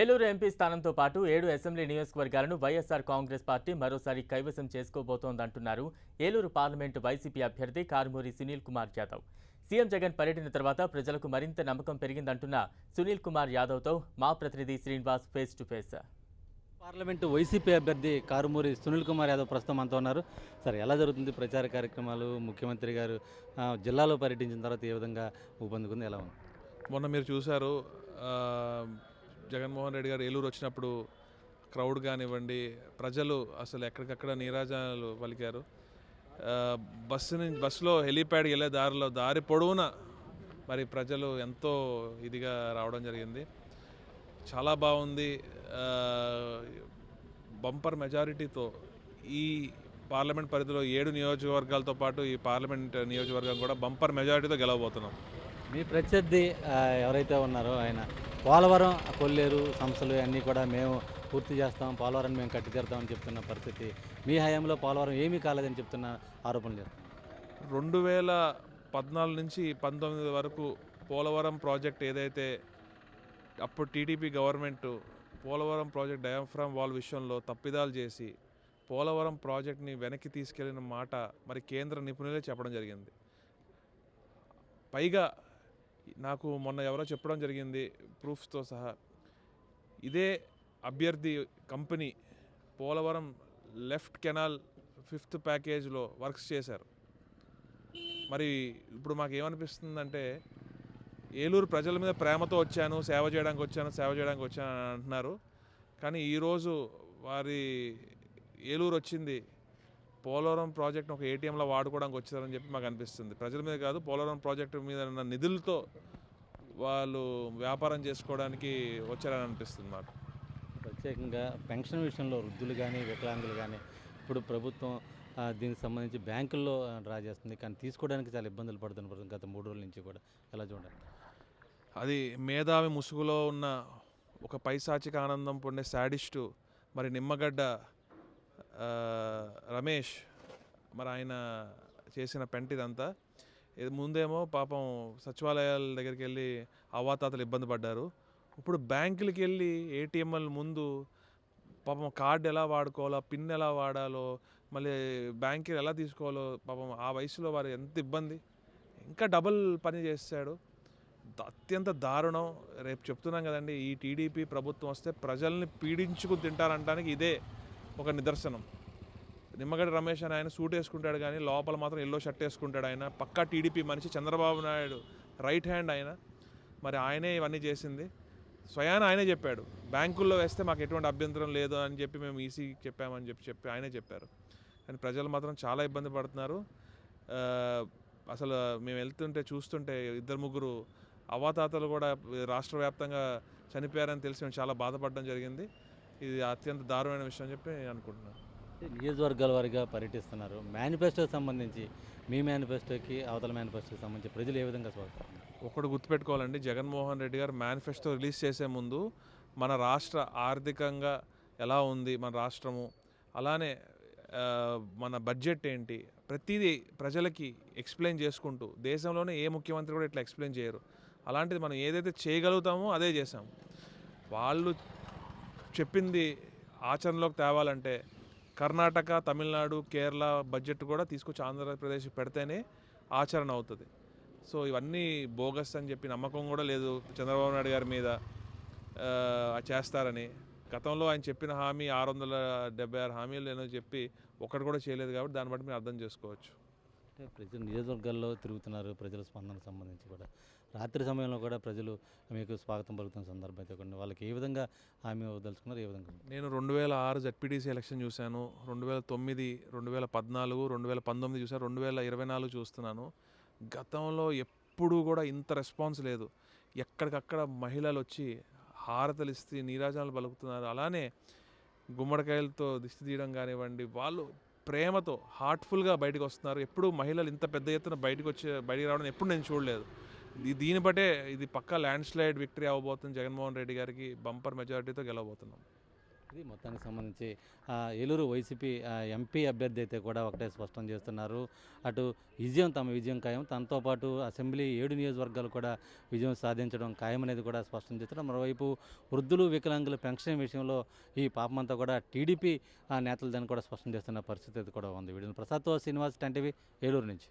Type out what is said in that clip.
Eluru MP స్థానంతో పాటు ఏడు అసెంబ్లీ నియోజకవర్గాలను వైఎస్ఆర్ కాంగ్రెస్ పార్టీ మరోసారి కైవసం చేసుకోబోతోందంటున్నారు ఏలూరు పార్లమెంటు వైసీపీ అభ్యర్థి కారుమూరి సునీల్ కుమార్ యాదవ్. సీఎం జగన్ పర్యటన తర్వాత ప్రజలకు మరింత నమ్మకం పెరిగిందంటున్న సునీల్ కుమార్ యాదవ్తో మా ప్రతినిధి Srinivas face to face. Parliament YCP అభ్యర్థి కారుమూరి సునీల్ కుమార్ యాదవ్ ప్రస్తుతం అంతా ఉన్నారు. సార్ ఎలా జరుగుతుంది ప్రచార కార్యక్రమాలు? ముఖ్యమంత్రి గారు జిల్లాలో పర్యటించిన తర్వాత ఏ విధంగా ఊపందుకుంది? ఎలా ఉంది? మొన్న మీరు చూశారు జగన్మోహన్ రెడ్డి గారు ఏలూరు వచ్చినప్పుడు క్రౌడ్ కానివ్వండి ప్రజలు అసలు ఎక్కడికక్కడ నీరాజనాలు పలికారు. బస్సు నుంచి బస్సులో హెలీప్యాడ్కి వెళ్ళే దారిలో దారి పొడవునా మరి ప్రజలు ఎంతో ఇదిగా రావడం జరిగింది. చాలా బాగుంది. బంపర్ మెజారిటీతో ఈ పార్లమెంట్ పరిధిలో ఏడు నియోజకవర్గాలతో పాటు ఈ పార్లమెంట్ నియోజకవర్గం కూడా బంపర్ మెజారిటీతో గెలవబోతున్నాం. మీ ప్రత్యర్థి ఎవరైతే ఉన్నారో ఆయన పోలవరం కొల్లేరు సంస్థలు అన్నీ కూడా మేము పూర్తి చేస్తాం పోలవరం మేము కట్టి తీరుతామని చెప్తున్న పరిస్థితి. మీ హయాంలో పోలవరం ఏమీ కాలేదని చెప్తున్న ఆరోపణలు రెండు వేల పద్నాలుగు నుంచి పంతొమ్మిది వరకు పోలవరం ప్రాజెక్ట్ ఏదైతే అప్పుడు TDP government Polavaram project diaphragm wall విషయంలో తప్పిదాలు చేసి పోలవరం ప్రాజెక్ట్ని వెనక్కి తీసుకెళ్ళిన మాట మరి కేంద్ర నిపుణులే చెప్పడం జరిగింది. పైగా నాకు మొన్న ఎవరో చెప్పడం జరిగింది ప్రూఫ్స్తో సహా. ఇదే అభ్యర్థి company Polavaram left canal fifth ప్యాకేజ్లో works చేశారు. మరి ఇప్పుడు మాకు ఏమనిపిస్తుందంటే ఏలూరు ప్రజల మీద ప్రేమతో వచ్చాను సేవ చేయడానికి వచ్చాను సేవ చేయడానికి వచ్చాను అని అంటున్నారు. కానీ ఈరోజు వారి ఏలూరు వచ్చింది పోలవరం ప్రాజెక్ట్ ఒక ఏటీఎంలో వాడుకోవడానికి వచ్చారని చెప్పి మాకు అనిపిస్తుంది. ప్రజల మీద కాదు పోలవరం ప్రాజెక్టు మీద ఉన్న నిధులతో వాళ్ళు వ్యాపారం చేసుకోవడానికి వచ్చారని అనిపిస్తుంది మాకు. ప్రత్యేకంగా పెన్షన్ విషయంలో వృద్ధులు కానీ వికలాంగులు కానీ ఇప్పుడు ప్రభుత్వం దీనికి సంబంధించి బ్యాంకుల్లో డ్రా చేస్తుంది. కానీ తీసుకోవడానికి చాలా ఇబ్బందులు పడుతున్న పరిస్థితి గత మూడు రోజుల నుంచి కూడా. ఎలా చూడాలి అది మేధావి ముసుగులో ఉన్న ఒక పైశాచిక ఆనందం పొందే శాడిస్టు మరి నిమ్మగడ్డ రమేష్ మరి ఆయన చేసిన పెంట ఇదంతా ఇది ముందేమో పాపం సచివాలయాల దగ్గరికి వెళ్ళి అవాతాతలు ఇబ్బంది పడ్డారు. ఇప్పుడు బ్యాంకులకి వెళ్ళి ఏటీఎంల ముందు పాపం కార్డు ఎలా వాడుకోవాలో పిన్ ఎలా వాడాలో మళ్ళీ బ్యాంక్ ఎలా తీసుకోవాలో పాపం ఆ వయసులో వారు ఎంత ఇబ్బంది. ఇంకా డబుల్ పని చేస్తాడు అత్యంత దారుణం. రేపు చెప్తున్నాం కదండి ఈ టీడీపీ ప్రభుత్వం వస్తే ప్రజల్ని పీడించుకుని తింటారంటానికి ఇదే. ఒక నిదర్శనం. నిమ్మగడ్డ రమేష్ అని ఆయన సూట్ వేసుకుంటాడు కానీ లోపల మాత్రం ఎల్లో షర్ట్ వేసుకుంటాడు ఆయన. పక్కా టీడీపీ మనిషి చంద్రబాబు నాయుడు రైట్ హ్యాండ్ ఆయన. మరి ఆయనే ఇవన్నీ చేసింది. స్వయాన ఆయనే చెప్పాడు బ్యాంకుల్లో వేస్తే మాకు ఎటువంటి అభ్యంతరం లేదు అని చెప్పి మేము ఈసీకి చెప్పామని చెప్పి చెప్పి ఆయనే చెప్పారు. కానీ ప్రజలు మాత్రం చాలా ఇబ్బంది పడుతున్నారు. అసలు మేము వెళ్తుంటే చూస్తుంటే ఇద్దరు ముగ్గురు అవాతాతలు కూడా రాష్ట్ర వ్యాప్తంగా చనిపోయారని తెలిసి మేము చాలా బాధపడడం జరిగింది. ఇది అత్యంత దారుణమైన విషయం అని చెప్పి నేను అనుకుంటున్నాను. నియోజకవర్గాల వారిగా పర్యటిస్తున్నారు. మేనిఫెస్టోకి సంబంధించి మీ మేనిఫెస్టోకి అవతల మేనిఫెస్టోకి సంబంధించి ప్రజలు ఏ విధంగా స్వాగతిస్తారు ఒకటి గుర్తుపెట్టుకోవాలండి. జగన్మోహన్ రెడ్డి గారు మేనిఫెస్టో రిలీజ్ చేసే ముందు మన రాష్ట్ర ఆర్థికంగా ఎలా ఉంది మన రాష్ట్రము? అలానే మన బడ్జెట్ ఏంటి? ప్రతిదీ ప్రజలకి ఎక్స్ప్లెయిన్ చేసుకుంటూ దేశంలోనే ఏ ముఖ్యమంత్రి కూడా ఇట్లా ఎక్స్ప్లెయిన్ చేయరు. అలాంటిది మనం ఏదైతే చేయగలుగుతామో అదే చేసాం వాళ్ళు చెప్పింది ఆచరణలోకి తేవాలంటే కర్ణాటక తమిళనాడు కేరళ బడ్జెట్ కూడా తీసుకొచ్చి ఆంధ్రప్రదేశ్ పెడితేనే ఆచరణ అవుతుంది. సో ఇవన్నీ బోగస్ అని చెప్పి నమ్మకం కూడా లేదు చంద్రబాబు నాయుడు గారి మీద చేస్తారని. గతంలో ఆయన చెప్పిన హామీ ఆరు వందల డెబ్బై ఆరు హామీలు ఏదో చెప్పి ఒకటి కూడా చేయలేదు కాబట్టి దాన్ని బట్టి మీరు అర్థం చేసుకోవచ్చు. అంటే ప్రజలు నియోజకవర్గాల్లో తిరుగుతున్నారు ప్రజల స్పందనకు సంబంధించి కూడా. రాత్రి సమయంలో కూడా ప్రజలు మీకు స్వాగతం పలుకుతున్న సందర్భం అయితే కొన్ని. వాళ్ళకి ఏ విధంగా హామీ ఇవ్వదలుచుకున్నారు? ఏ విధంగా? నేను రెండు వేల ఆరు జడ్పీటీసీ ఎలక్షన్ చూశాను. రెండు వేల తొమ్మిది రెండు వేల పద్నాలుగు రెండు వేల పంతొమ్మిది చూశాను. రెండు వేల ఇరవై నాలుగు చూస్తున్నాను. గతంలో ఎప్పుడూ కూడా ఇంత రెస్పాన్స్ లేదు. ఎక్కడికక్కడ మహిళలు వచ్చి హారతలు ఇస్తే నీరాజనాలు పలుకుతున్నారు. అలానే గుమ్మడికాయలతో దిష్టి తీయడం కానివ్వండి వాళ్ళు ప్రేమతో హార్ట్ఫుల్గా బయటకు వస్తున్నారు. ఎప్పుడు మహిళలు ఇంత పెద్ద ఎత్తున బయటకు వచ్చి బయటికి రావడం ఎప్పుడు నేను చూడలేదు. దీన్ని బట్టే ఇది పక్కా ల్యాండ్ స్లైడ్ విక్టరీ అవ్వబోతుంది. జగన్మోహన్ రెడ్డి గారికి బంపర్ మెజారిటీతో గెలవబోతున్నాం. ఇది మొత్తానికి సంబంధించి ఏలూరు వైసీపీ ఎంపీ అభ్యర్థి అయితే కూడా ఒకటే స్పష్టం చేస్తున్నారు. అటు విజయం తమ విజయం ఖాయం. తనతో పాటు అసెంబ్లీ ఏడు నియోజకవర్గాలు కూడా విజయం సాధించడం ఖాయమనేది కూడా స్పష్టం చేస్తున్నారు. మరోవైపు వృద్ధులు వికలాంగుల పెన్షన్ విషయంలో ఈ పాపమంతా కూడా టీడీపీ నేతలు దాన్ని కూడా స్పష్టం చేస్తున్న పరిస్థితి అయితే కూడా ఉంది. వీడియో ప్రసాద్తో శ్రీనివాస్ టెన్ ఏలూరు నుంచి.